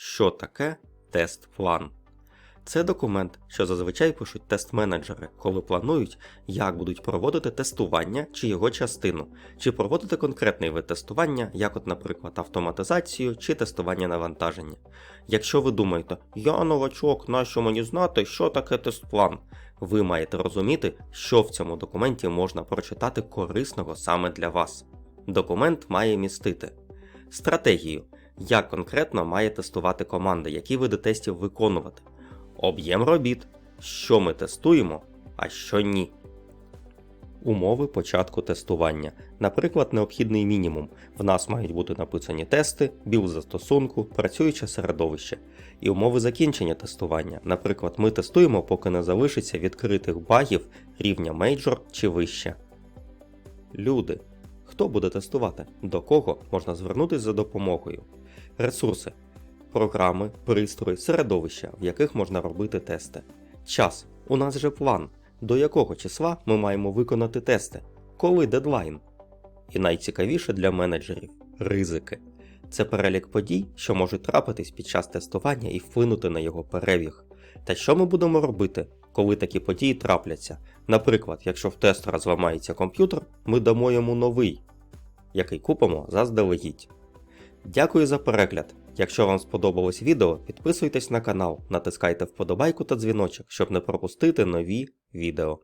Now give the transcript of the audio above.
Що таке тест-план? Це документ, що зазвичай пишуть тест-менеджери, коли планують, як будуть проводити тестування чи його частину, чи проводити конкретний вид тестування, як, от, наприклад, автоматизацію чи тестування навантаження. Якщо ви думаєте, я новачок, нащо мені знати, що таке тест-план, ви маєте розуміти, що в цьому документі можна прочитати корисного саме для вас. Документ має містити стратегію, як конкретно має тестувати команда, які види тестів виконувати, об'єм робіт, що ми тестуємо, а що ні. Умови початку тестування. Наприклад, необхідний мінімум. В нас мають бути написані тести, біл застосунку, працююче середовище. І умови закінчення тестування. Наприклад, ми тестуємо, поки не залишиться відкритих багів рівня мейджор чи вище. Люди. Хто буде тестувати? До кого можна звернутися за допомогою? Ресурси. Програми, пристрої, середовища, в яких можна робити тести. Час. У нас же план. До якого числа ми маємо виконати тести? Коли дедлайн? І найцікавіше для менеджерів ризики. Це перелік подій, що можуть трапитись під час тестування і вплинути на його перебіг. Та що ми будемо робити, коли такі події трапляться? Наприклад, якщо в тестера зламається комп'ютер, ми дамо йому новий, який купимо заздалегідь. Дякую за перегляд. Якщо вам сподобалось відео, підписуйтесь на канал, натискайте вподобайку та дзвіночок, щоб не пропустити нові відео.